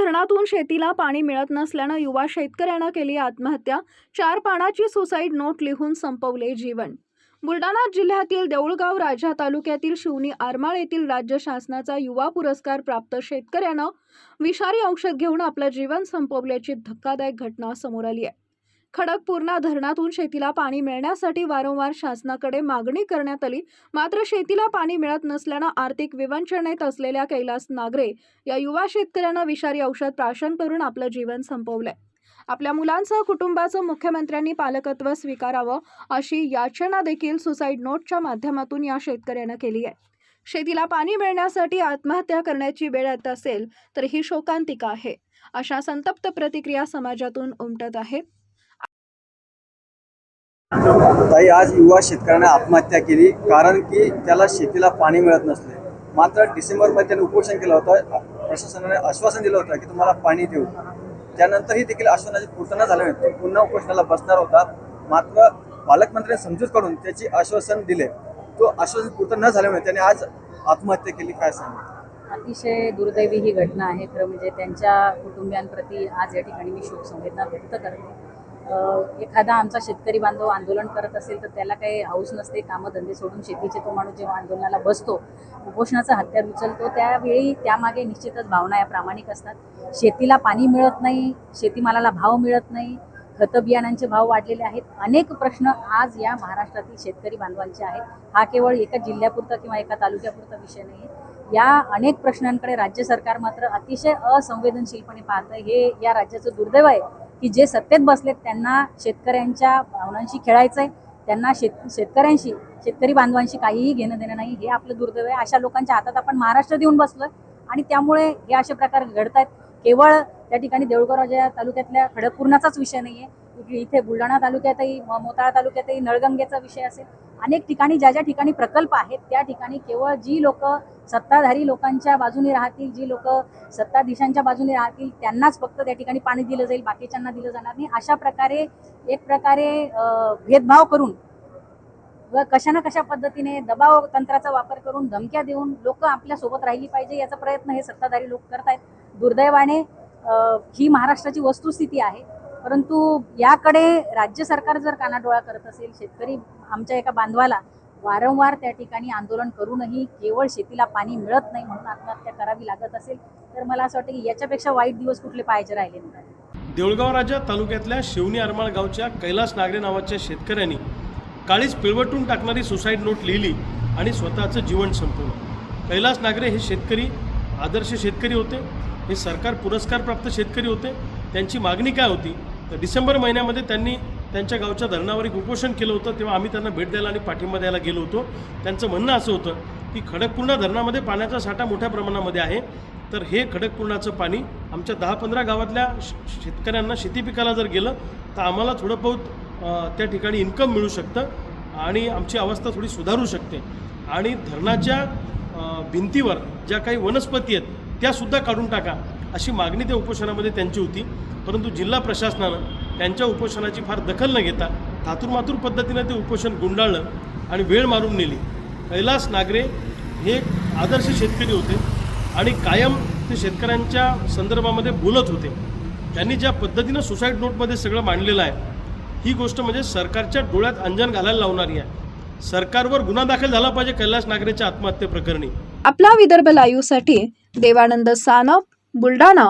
धरणातून शेतीला पाणी मिळत नसल्यानं युवा शेतकऱ्यानं केली आत्महत्या. चार पानाची सुसाईड नोट लिहून संपवले जीवन. बुलढाणा जिल्ह्यातील देऊळगाव राजा तालुक्यातील शिवनी आरमाळ येथील राज्य शासनाचा युवा पुरस्कार प्राप्त शेतकऱ्यानं विषारी औषध घेऊन आपलं जीवन संपवल्याची धक्कादायक घटना समोर आली आहे. खडकपूर्णा धरणातून शेतीला पाणी मिळण्यासाठी वारंवार शासनाकडे मागणी करण्यात आली. मात्र शेतीला पाणी मिळत नसल्यानं आर्थिक विवंचनेत असलेल्या कैलास नागरे या युवा शेतकऱ्यानं विषारी औषध प्राशन करून आपलं जीवन संपवलंय. आपल्या मुलांसह कुटुंबाचं मुख्यमंत्र्यांनी पालकत्व स्वीकारावं अशी याचना देखील सुसाईड नोटच्या माध्यमातून या शेतकऱ्यानं केली आहे. शेतीला पाणी मिळण्यासाठी आत्महत्या करण्याची वेळ येत असेल तर ही शोकांतिका आहे. अशा संतप्त प्रतिक्रिया समाजातून उमटत आहेत ताई आज युवा शेतकऱ्याने आत्महत्या केली कारण की त्याला शेतीला पाणी मिळत नसले. मात्र डिसेंबरमध्ये त्याने उपोषण केलं होतं. प्रशासनाने आश्वासन दिलं होतं की तुम्हाला पाणी देऊ. त्यानंतरही देखील आश्वासनाची पूर्तता झाली नाही. पुन्हा उपोषणाला बसणार होता. मात्र पालकमंत्र्यांनी समजूत काढून त्याची आश्वासन दिले. तो आश्वासन पूर्ण न झाल्यामुळे त्याने आज आत्महत्या केली. काय सांगा अतिशय दुर्दैवी ही घटना आहे. खरं म्हणजे त्यांच्या कुटुंबियांप्रती आज या ठिकाणी मी शोकसंवेदना व्यक्त करते. एखादा आमचा शेतकरी बांधव आंदोलन करत असेल तर त्याला काही हौस नसते कामं धंदे सोडून शेतीचे तो माणूस जेव्हा आंदोलनाला बसतो उपोषणाचा हत्यार उचलतो त्यावेळी त्यामागे निश्चितच भावना या प्रामाणिक असतात. शेतीला पाणी मिळत नाही शेतीमालाला भाव मिळत नाही खतं बियाणांचे भाव वाढलेले आहेत. अनेक प्रश्न आज या महाराष्ट्रातील शेतकरी बांधवांचे आहेत. हा केवळ एका जिल्ह्यापुरता किंवा एका तालुक्यापुरता विषय नाही. आहे या अनेक प्रश्नांकडे राज्य सरकार मात्र अतिशय असंवेदनशीलपणे पाहतं हे या राज्याचं दुर्दैव आहे. की जे सत्तेत बसलेत त्यांना शेतकऱ्यांच्या भावनांशी खेळायचं आहे त्यांना शेत शेतकऱ्यांशी शेतकरी बांधवांशी काहीही घेणं देणं नाही हे आपलं दुर्दैव आहे. अशा लोकांच्या हातात आपण महाराष्ट्र देऊन बसलोय आणि त्यामुळे हे असे प्रकार घडत आहेत केवळ त्या ठिकाणी देऊळगावराजा या तालुक्यातल्या खडकपूर्णाचाच विषय नाही आहे इथे बुलढाणा तालुक्यातही मोताळा तालुक्यातही नळगंगेचा विषय असेल अनेक ठिकाणी ज्या ज्या ठिकाणी प्रकल्प आहेत त्या ठिकाणी केवळ जी लोक सत्ताधारी लोकांच्या बाजूने राहतील जी लोक सत्ताधीशांच्या बाजूने राहतील त्यांनाच फक्त त्या ठिकाणी पाणी दिलं जाईल बाकीच्यांना दिलं जाणार नाही. अशा प्रकारे एक प्रकारे भेदभाव करून व कशा ना कशा पद्धतीने दबाव तंत्राचा वापर करून धमक्या देऊन लोक आपल्यासोबत राहिली पाहिजे याचा प्रयत्न हे सत्ताधारी लोक करत आहेत दुर्दैवाने ही महाराष्ट्राची वस्तुस्थिती आहे. परंतु याकडे राज्य सरकार जर कानाडोळा करत असेल शेतकरी आमच्या एका बांधवाला वारंवार त्या ठिकाणी आंदोलन करूनही केवळ शेतीला पाणी मिळत नाही म्हणून आत्महत्या करावी लागत असेल तर मला असं वाटतं की याच्यापेक्षा वाईट दिवस कुठले पाहायचे राहिले नाही देऊळगाव राजा तालुक्यातल्या शिवनी अरमाळ गावच्या कैलास नागरे नावाच्या शेतकऱ्यांनी काळीच पिळवटून टाकणारी सुसाईड नोट लिहिली आणि स्वतःचं जीवन संपवलं. कैलास नागरे हे शेतकरी आदर्श शेतकरी होते. हे सरकार पुरस्कारप्राप्त शेतकरी होते. त्यांची मागणी काय होती? तर डिसेंबर महिन्यामध्ये त्यांनी त्यांच्या गावच्या धरणावर एक उपोषण केलं होतं. तेव्हा आम्ही त्यांना भेट द्यायला आणि पाठिंबा द्यायला गेलो होतो. त्यांचं म्हणणं असं होतं की खडकपूर्णा धरणामध्ये पाण्याचा साठा मोठ्या प्रमाणामध्ये आहे. तर हे खडकपूर्णाचं पाणी आमच्या दहा पंधरा गावातल्या शेतकऱ्यांना शेती पिकाला जर गेलं तर आम्हाला थोडं बहुत त्या ठिकाणी इन्कम मिळू शकतं आणि आमची अवस्था थोडी सुधारू शकते. आणि धरणाच्या भिंतीवर ज्या काही वनस्पती आहेत त्यासुद्धा काढून टाका. अशी मागणी त्या उपोषणामध्ये त्यांची होती. परंतु जिल्हा प्रशासनानं त्यांच्या उपोषणाची फार दखल न घेता थातूरमातूर पद्धतीनं ते उपोषण गुंडाळलं आणि वेळ मारून नेली. कैलास नागरे हे एक आदर्श शेतकरी होते आणि कायम ते शेतकऱ्यांच्या संदर्भामध्ये बोलत होते. त्यांनी ज्या पद्धतीनं सुसाईड नोटमध्ये सगळं मांडलेलं आहे ही गोष्ट म्हणजे सरकारच्या डोळ्यात अंजन घालायला लावणारी आहे. सरकारवर गुन्हा दाखल झाला पाहिजे कैलास नागरेच्या आत्महत्येप्रकरणी आपला विदर्भ लाईव्हसाठी देवानंद सानप बुलढाणा